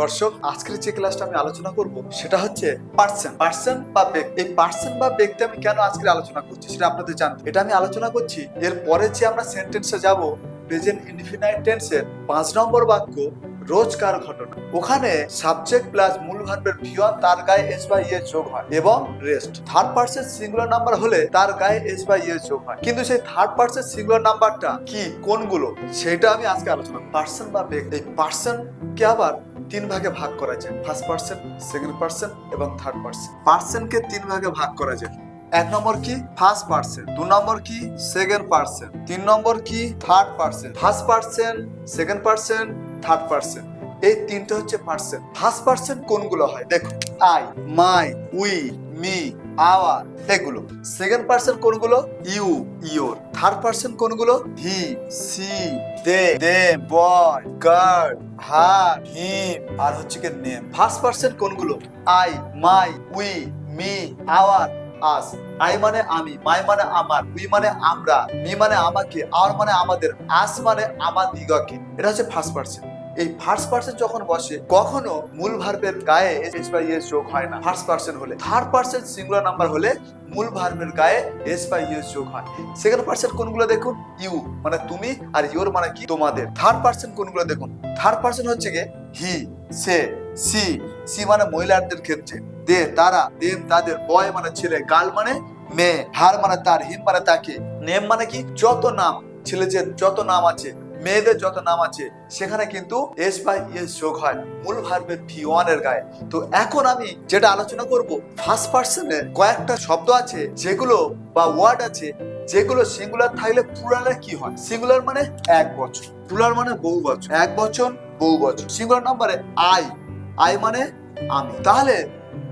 দর্শক, আজকের যে ক্লাসটা আমি আলোচনা করব, সেটা হচ্ছে পার্সন পার্সন বা ব্যক্তি। এই পার্সন বা ব্যক্তি আমি কেন আজকে আলোচনা করছি সেটা আপনাদের জানতে। এটা আমি আলোচনা করছি, এর পরে যে আমরা সেন্টেন্সে যাব প্রেজেন্ট ইনফিনাইট টেন্সের পাঁচ নম্বর বাক্য, রোজকার ঘটনা। ওখানে সাবজেক্ট প্লাস মূল ভার্বের ভিওয়ান তার গায়ে এস বা ইয়ে যোগ হয়, এবং rest third person singular number হলে তার গায়ে এস বা ইয়ে যোগ হয়। কিন্তু সেই থার্ড পার্সন সিঙ্গুলার নাম্বারটা কি? কোনগুলো? সেটা আমি আজকে আলোচনা পার্সন বা ব্যক্তি। এই পার্সন কে আবার তিন ভাগে ভাগ করা যায়। ফার্স্ট পার্সন সেকেন্ড পার্সন এবং থার্ড পার্সন পার্সনকে তিন ভাগে ভাগ করা যায়। এক নম্বর কি? ফার্স্ট পার্সন দু নম্বর কি? সেকেন্ড পার্সন তিন নম্বর কি? Third person first person second person third person এই তিনটা হচ্ছে পার্সন ফার্স্ট পার্সন কোনগুলো হয়? দেখো I my we me our এগুলো। সেকেন্ড পার্সন কোনগুলো? ইউ ইওর থার্ড পার্সন কোনগুলো? He, C, they they, boy guard হার, হিম, আর হচ্ছে কি নেম। ফার্স্ট পার্সন কোনগুলো? I, my, we, me, our, us. I মানে আমি, মাই মানে আমার, উই মানে আমরা, মি মানে আমাকে, আর মানে আমাদের, আস মানে আমার দিগকে এটা হচ্ছে ফার্স্ট পার্সন এই ফার্স্ট পার্সন যখন বসে, কখনো মূল ভার্বের গায়ে এস বা ইয়েস যোগ হয় না। ফার্স্ট পার্সন হলে। থার্ড পার্সন সিঙ্গুলার নাম্বার হলে মূল ভার্বের গায়ে এস বা ইয়েস যোগ হয়। সেকেন্ড পার্সন কোনগুলো দেখুন? ইউ মানে তুমি আর ইউর মানে কি? তোমাদের। থার্ড পার্সন কোনগুলো দেখুন? থার্ড পার্সন হচ্ছে গিয়ে হি সে সি সি মানে মহিলাদের ক্ষেত্রে। দে তারা দেম তাদের। বয় মানে ছেলে গার্ল মানে মেয়ে। হার মানে তার হিম মানে তাকে। নেম মানে কি? যত নাম। ছেলে যে যত নাম আছে মেয়েদের যত নাম আছে, সেখানে কিন্তু এস বাই এস যোগ হয়, মূল ভার্বের ভি ওয়ানের গায়ে। তো এখন আমি যেটা আলোচনা করব ফার্স্ট পার্সনে কয়েকটা শব্দ আছে, যেগুলো বা ওয়ার্ড আছে, যেগুলো সিঙ্গুলার থাকলে প্লুরালে কি হয়? সিঙ্গুলার মানে এক বছর প্লুরাল মানে বহু বছর এক বছর বহু বছর সিঙ্গুলার নাম্বারে আই আই মানে আমি। তাহলে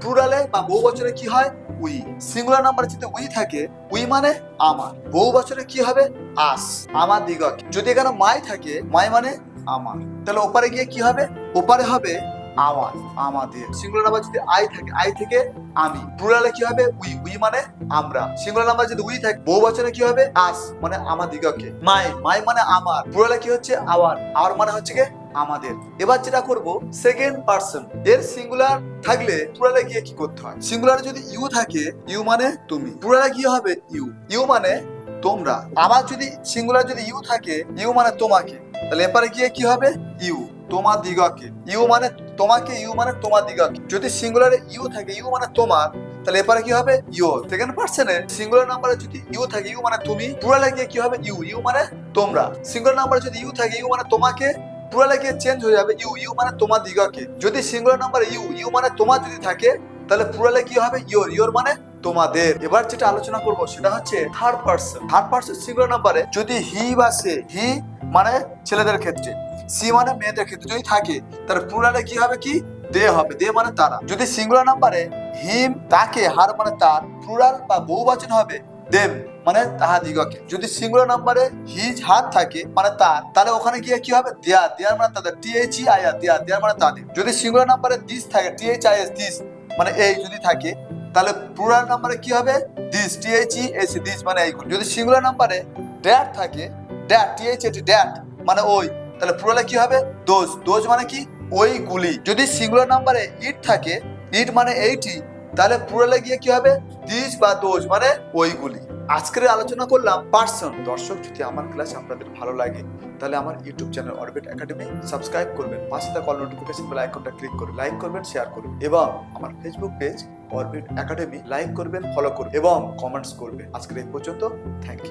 প্লুরালে বা বহু বছরে কি হয়? উই। সিঙ্গুলার নাম্বারে যদি উই থাকে, উই মানে আমার। বহু বছরে কি হবে? আস, আমার দিগক। যদি এখানে মাই থাকে, মাই মানে আমার। তাহলে ওপারে গিয়ে কি হবে? ওপারে হবে আমার, আমাদের। সিঙ্গুলার নাম্বার যদি আই থাকে আই থেকে আমি। প্লুরালে কি হবে? উই উই মানে আমরা। সিঙ্গুলার নাম্বার যদি উই থাকে, বহু বছরে কি হবে? আস মানে আমার দিগকে। মাই মাই মানে আমার। প্লুরালে কি হচ্ছে? আওয়ার আওয়ার মানে হচ্ছে কি? আমাদের। এবার যেটা করব সেকেন্ড পার্সন এর সিঙ্গুলার থাকলে প্লুরালে গিয়ে কি করতে হয়? সিঙ্গুলারে যদি ইউ থাকে ইউ মানে তুমি। প্লুরালে কি হবে ইউ ইউ মানে তোমরা। আবার যদি সিঙ্গুলার যদি ইউ থাকে ইউ মানে তোমাকে। তাহলে এপারে গিয়ে কি হবে? ইউ তোমার দিগকে। ইউ মানে তোমাকে ইউ মানে তোমার দিগকে। যদি সিঙ্গুলারে ইউ থাকে ইউ মানে তোমার, তাহলে এপারে কি হবে? ইউ সেকেন্ড পার্সনে সিঙ্গুলার নাম্বারে যদি ইউ থাকে ইউ মানে তুমি প্লুরালে গিয়ে কি হবে? ইউ ইউ মানে তোমরা। সিঙ্গুলার নাম্বারে যদি ইউ থাকে ইউ মানে তোমাকে প্লুরালে গিয়ে চেঞ্জ হয়ে যাবে ইউ ইউ মানে তোমার দিগকে। যদি সিঙ্গুলার নাম্বারে ইউ ইউ মানে তোমার যদি থাকে, তাহলে প্লুরালে কি হবে? ইয়োর ইয়োর মানে তোমাদের। এবার যেটা আলোচনা করব সেটা হচ্ছে third person third person singular নাম্বারে যদি হি বা সে হি মানে ছেলেদের ক্ষেত্রে, সি মানে মেয়েদের ক্ষেত্রে যদি থাকে, তাহলে প্লুরালে কি হবে কি? দে হবে, দে মানে তারা। যদি সিঙ্গুলার নাম্বারে হিম তাকে, হার মানে তার প্লুরাল বা বহুবচন হবে দেম মানে তাহাদিগকে। যদি সিঙ্গুলার নাম্বারে হিজ হাত থাকে মানে তার, তাহলে ওখানে গিয়ে কি হবে? দেয়া, দেয়ার মানে তাদের টি এইচ ই আই আর দেয়া, দেয়ার মানে তাদের। যদি সিঙ্গুলার নাম্বারে দিস থাকে T H I S this মানে এই যদি থাকে, তাহলে প্লুরাল নাম্বারে কি হবে? These T H E S these মানে এইগুলো। যদি সিঙ্গুলার নাম্বারে ড্যাট থাকে that T H A T that মানে ওই, তাহলে প্লুরালে কি হবে? দোজ দোজ মানে কি? ওইগুলি। যদি সিঙ্গুলার নাম্বারে ইট থাকে ইট মানে এইটি তাহলে প্লুরালে গিয়ে কি হবে? দিস বা দোজ মানে ওইগুলি। আজকের আলোচনা করলাম পার্সন দর্শক, যদি আমার ক্লাস আপনাদের ভালো লাগে, তাহলে আমার YouTube channel Orbit Academy subscribe করবেন। পাশে থাকা কল নোটিফিকেশন বেল আইকনটা ক্লিক করে লাইক করবেন শেয়ার করুন এবং আমার Facebook page Orbit Academy like করবেন ফলো করুন এবং কমেন্টস করবেন। আজকের এই পর্যন্ত থ্যাংক ইউ